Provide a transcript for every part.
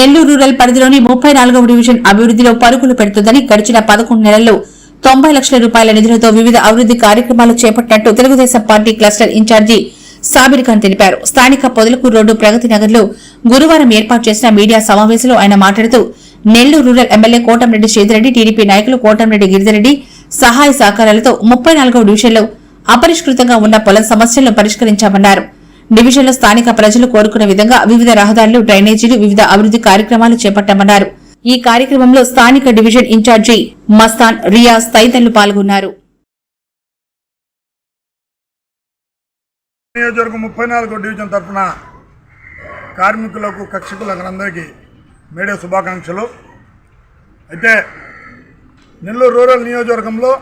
Nellore rural పరిధిలోని ముప్పై నాలుగవ డివిజన్ అభివృద్ధిలో పరుగులు పెడుతుందని గడిచిన పదకొండు నెలల్లో తొంభై లక్షల రూపాయల నిధులతో వివిధ అభివృద్ది కార్యక్రమాలు చేపట్టినట్టు Telugudesam party cluster incharge Sabir Khan తెలిపారు. స్థానిక పొదలకూరు రోడ్డు ప్రగతి నగర్లో గురువారం ఏర్పాటు చేసిన మీడియా సమావేశంలో ఆయన మాట్లాడుతూ Nellore rural MLA Kotamreddy Sridharreddy TDP నాయకులు కోటంరెడ్డి గిరిధరెడ్డి సహాయ సహకారాలతో ముప్పై నాలుగవ డివిజన్లో అపరిష్కృతంగా ఉన్న పొలం సమస్యలను పరిష్కరించామన్నారు. డివిజన్లో స్థానిక ప్రజలు కోరుకున్న విధంగా వివిధ రహదారులు డ్రైనేజీలు వివిధ అభివృద్ది కార్యక్రమాలు చేపట్టామన్నారు. ఈ కార్యక్రమంలో స్థానిక డివిజన్ ఇన్ఛార్జి మస్తాన్ రియాజ్ తదితరులు పాల్గొన్నారు. నియోజకవర్గం ముప్పై నాలుగో డివిజన్ తరఫున కార్మికులకు కక్షకులకు అందరికీ మేడే శుభాకాంక్షలు. అయితే నెల్లూరు రూరల్ నియోజకవర్గంలో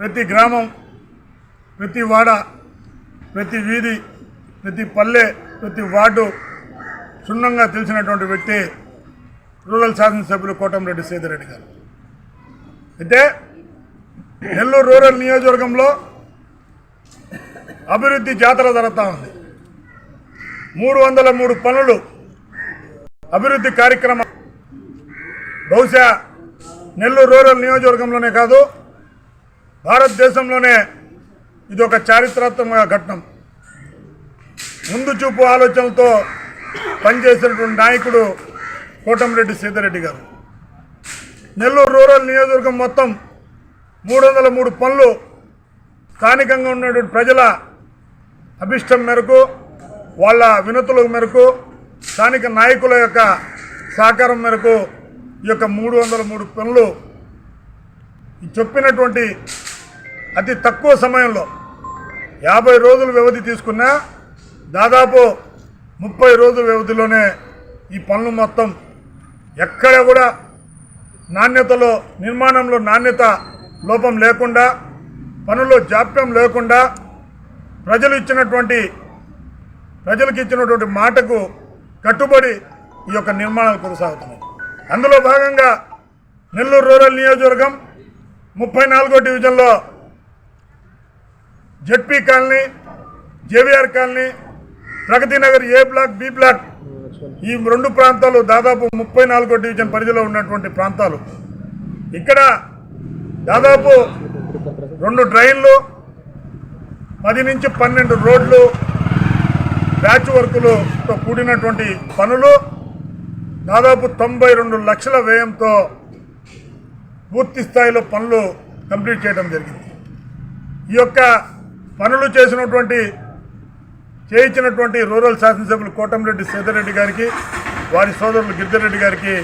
ప్రతి గ్రామం ప్రతి వాడ ప్రతి వీధి ప్రతి పల్లె ప్రతి వార్డు క్షుణ్ణంగా తెలిసినటువంటి వ్యక్తి రూరల్ శాసనసభ్యులు కోటంరెడ్డి సేదిరెడ్డి గారు. అయితే నెల్లూరు రూరల్ నియోజకవర్గంలో అభివృద్ధి జాతర జరుగుతూ ఉంది. మూడు వందల మూడు పనులు అభివృద్ధి కార్యక్రమం బహుశా నెల్లూరు రూరల్ నియోజకవర్గంలోనే కాదు భారతదేశంలోనే ఇది ఒక చారిత్రాత్మక ఘట్టం. ముందు చూపు ఆలోచనలతో పనిచేసినటువంటి నాయకుడు కోటంరెడ్డి సీతారెడ్డి గారు. నెల్లూరు రూరల్ నియోజకవర్గం మొత్తం మూడు వందల మూడు పనులు స్థానికంగా ఉన్నటువంటి ప్రజల అభిష్టం మేరకు వాళ్ళ వినతుల మేరకు స్థానిక నాయకుల యొక్క సహకారం మేరకు ఈ యొక్క మూడు వందల మూడు పనులు చెప్పినటువంటి అతి తక్కువ సమయంలో యాభై రోజుల వ్యవధి తీసుకున్నా దాదాపు ముప్పై రోజుల వ్యవధిలోనే ఈ పనులు మొత్తం ఎక్కడ కూడా నాణ్యతలో నిర్మాణంలో నాణ్యత లోపం లేకుండా పనుల్లో జాప్యం లేకుండా ప్రజలు ఇచ్చినటువంటి ప్రజలకు ఇచ్చినటువంటి మాటకు కట్టుబడి ఈ యొక్క నిర్మాణాలు కొనసాగుతున్నాయి. అందులో భాగంగా నెల్లూరు రూరల్ నియోజకవర్గం ముప్పై నాలుగో డివిజన్లో ZP colony JVR colony Pragathi Nagar A block B block ఈ రెండు ప్రాంతాలు దాదాపు ముప్పై నాలుగో డివిజన్ పరిధిలో ఉన్నటువంటి ప్రాంతాలు. ఇక్కడ దాదాపు రెండు డ్రైన్లు పది నుంచి పన్నెండు రోడ్లు ప్యాచ్ వర్కులతో కూడినటువంటి పనులు దాదాపు తొంభై రెండు లక్షల వ్యయంతో పూర్తి స్థాయిలో పనులు కంప్లీట్ చేయడం జరిగింది. ఈ యొక్క పనులు చేసినటువంటి చేయించినటువంటి రూరల్ శాసనసభ్యులు కోటంరెడ్డి సీతారెడ్డి గారికి వారి సోదరులు గిరిజరెడ్డి గారికి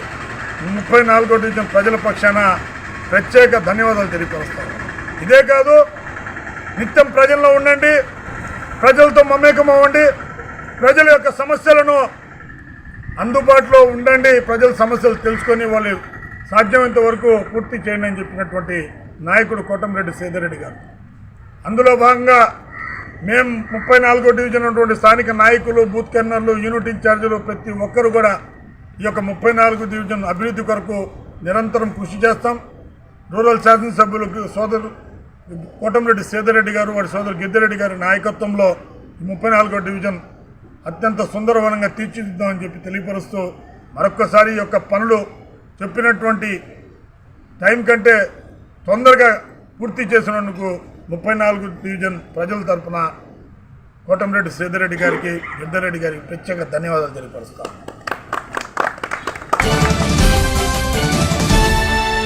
ముప్పై నాలుగో డివిజన్ ప్రజల పక్షాన ప్రత్యేక ధన్యవాదాలు తెలియపరుస్తాను ఇదే కాదు నిత్యం ప్రజల్లో ఉండండి ప్రజలతో మమేకం అవ్వండి ప్రజల యొక్క సమస్యలను అందుబాటులో ఉండండి ప్రజల సమస్యలు తెలుసుకొని వాళ్ళు సాధ్యమైనంత వరకు పూర్తి చేయండి అని చెప్పినటువంటి నాయకుడు కోటంరెడ్డి సీతారెడ్డి గారు. అందులో భాగంగా మేము ముప్పై నాలుగో డివిజన్ ఉన్నటువంటి స్థానిక నాయకులు బూత్ కర్నర్లు యూనిట్ ఇన్ఛార్జీలు ప్రతి ఒక్కరు కూడా ఈ యొక్క ముప్పై నాలుగు డివిజన్ అభివృద్ధి కొరకు నిరంతరం కృషి చేస్తాం. రూరల్ శాసనసభ్యులు సోదరు కోటంరెడ్డి సీతారెడ్డి గారు వారి సోదరు గిద్దిరెడ్డి గారి నాయకత్వంలో ఈ ముప్పై నాలుగో డివిజన్ అత్యంత సుందరవనంగా తీర్చిదిద్దామని చెప్పి తెలియపరుస్తూ మరొక్కసారి ఈ యొక్క పనులు చెప్పినటువంటి టైం కంటే తొందరగా పూర్తి చేసినందుకు ముప్పై నాలుగు డివిజన్ ప్రజల తరపున కోటంరెడ్డి శ్రీధరెడ్డి గారికి గిద్దరెడ్డి గారికి ప్రత్యేక ధన్యవాదాలు తెలియపరుస్తాను.